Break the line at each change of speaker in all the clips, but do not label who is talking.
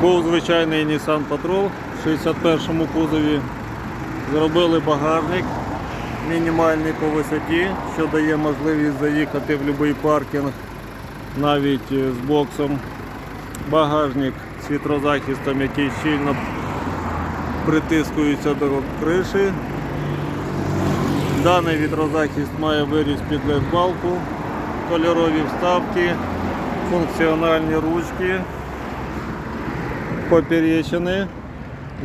Був звичайний Nissan Patrol в 61-му кузові. Зробили багажник мінімальний по висоті, що дає можливість заїхати в будь-який паркінг, навіть е, з боксом. Багажник з вітрозахистом, який щільно притискується до криші. Даний вітрозахист має виріз під LED-балку, кольорові вставки, функціональні ручки, поперечини.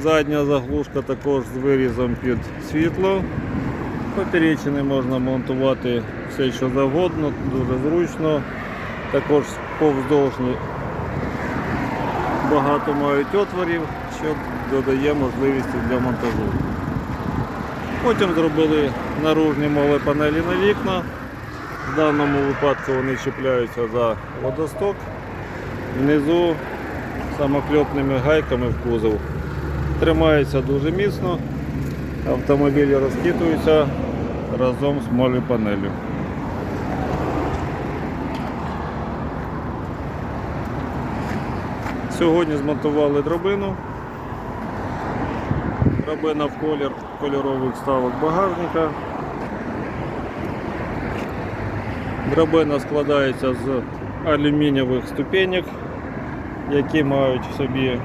Задня заглушка також з вирізом під світло. Поперечини можна монтувати все, що завгодно, дуже зручно. Також повздовжні багато мають отворів, що додає можливості для монтажу. Потім зробили наружні моли панелі на вікна. В даному випадку вони чіпляються за водосток. Внизу самокльопними гайками в кузов. Тримається дуже міцно. Автомобілі розхитуються разом з молі-панелью. Сьогодні змонтували дробину. Драбина в колір кольорових вставок багажника. Драбина складається з алюмінієвих ступенек, які мають в собі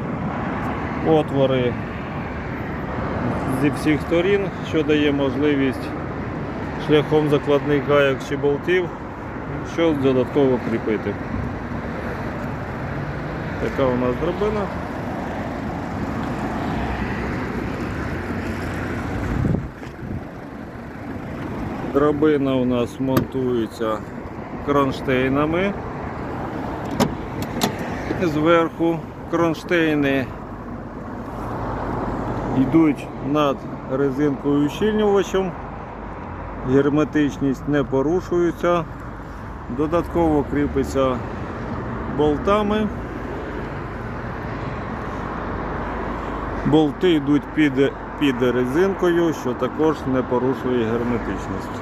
отвори зі всіх сторін, що дає можливість шляхом закладних гайок чи болтів щось додатково кріпити. Така у нас драбина. Драбина у нас монтується кронштейнами. Зверху кронштейни йдуть над резинкою ущільнювачем. Герметичність не порушується. Додатково кріпиться болтами. Болти йдуть під, під резинкою, що також не порушує герметичність.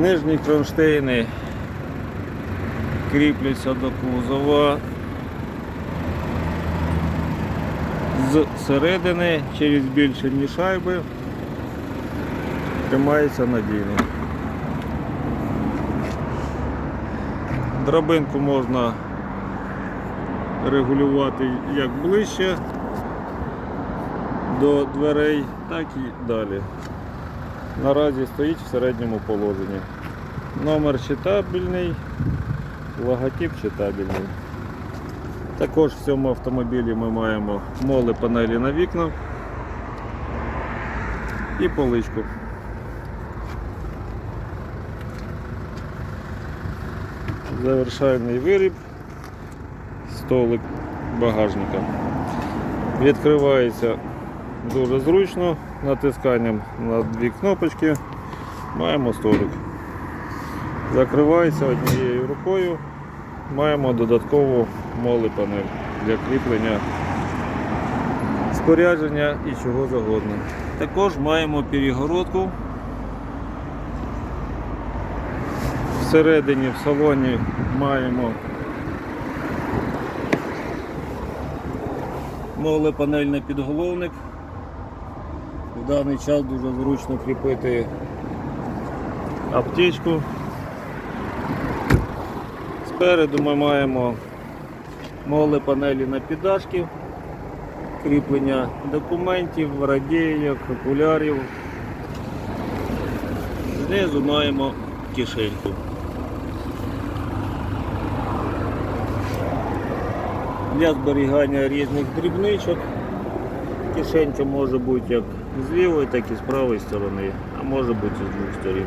Нижні кронштейни кріпляться до кузова з середини через збільшені шайби. Тримається надійно. Драбинку можна регулювати як ближче до дверей, так і далі. Наразі стоїть в середньому положенні. Номер читабельний, логотип читабельний. Також в цьому автомобілі ми маємо моли панелі на вікна і поличку. Завершальний виріб, столик багажника. Відкривається дуже зручно, натисканням на дві кнопочки маємо столик. Закривається однією рукою, маємо додаткову моли панель для кріплення спорядження і чого завгодно. Також маємо перегородку. Всередині в салоні маємо молепанельний підголовник. В даний час дуже зручно кріпити аптечку. Спереду ми маємо молепанелі на піддашки, кріплення документів, радійок, окулярів. Знизу маємо кишеньку. Для зберігання різних дрібничок. Кишенька може бути як з лівої, так і з правої сторони, а може бути з двох сторін.